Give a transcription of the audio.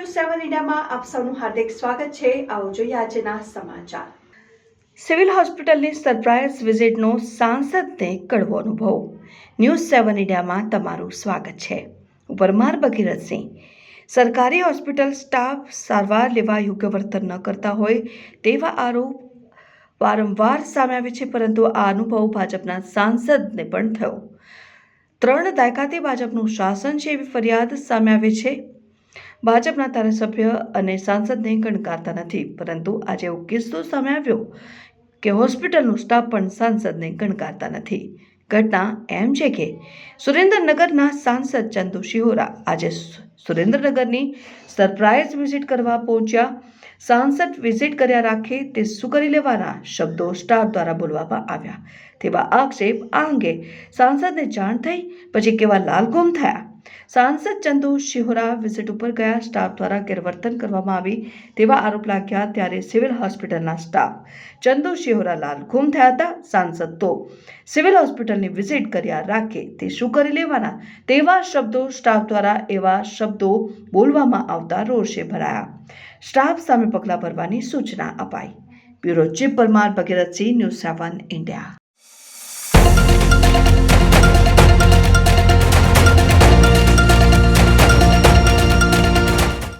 ન્યૂઝમાં આપ સૌનું હાર્દિક સ્વાગત છે. આવો જોઈએ આજના સમાચાર. સિવિલ હોસ્પિટલની સરપ્રાઇઝ વિઝિટનો સાંસદને કડવો અનુભવ. ન્યૂઝ સેવન ઇન્ડિયામાં તમારું સ્વાગત છે. ઉપરમાર ભગીરથસિંહ. સરકારી હોસ્પિટલ સ્ટાફ સારવાર લેવા યોગ્ય વર્તન ન કરતા હોય તેવા આરોપ વારંવાર સામે આવે છે, પરંતુ આ અનુભવ ભાજપના સાંસદને પણ થયો. ત્રણ દાયકાથી ભાજપનું શાસન છે એવી ફરિયાદ સામે આવે છે. ભાજપના ધારાસભ્ય અને સાંસદને ગણકારતા નથી, પરંતુ આજે એવો કિસ્સો સામે આવ્યો કે હોસ્પિટલનો સ્ટાફ પણ સાંસદને ગણકારતા નથી. ઘટના એમ છે કે સુરેન્દ્રનગરના સાંસદ ચંદુ શિહોરા આજે સુરેન્દ્રનગરની સરપ્રાઇઝ વિઝિટ કરવા પહોંચ્યા. સાંસદ વિઝિટ કર્યા રાખે તે શું કરી લેવાના શબ્દો સ્ટાફ દ્વારા બોલવામાં આવ્યા. તેવા આક્ષેપ આ અંગે સાંસદને જાણ થઈ, પછી કેવા લાલગુમ થયા? સાંસદ ચંદુ શિહોરા વિઝિટ ઉપર ગયા. સ્ટાફ દ્વારા ગેરવર્તન કરવામાં આવી તેવા આરોપ લાગ્યા ત્યારે સિવિલ હોસ્પિટલના સ્ટાફ ચંદુ શિહોરા લાલઘુમ થયા હતા. સાંસદ તો સિવિલ હોસ્પિટલની વિઝિટ કર્યા રાખે તે શું કરી લેવાના તેવા શબ્દો સ્ટાફ દ્વારા એવા શબ્દો બોલવામાં આવતા રોષે ભરાયા. સ્ટાફ સામે પગલાં ભરવાની સૂચના અપાઈ. Bureau Parmar Bhagirathsinh, news seven India.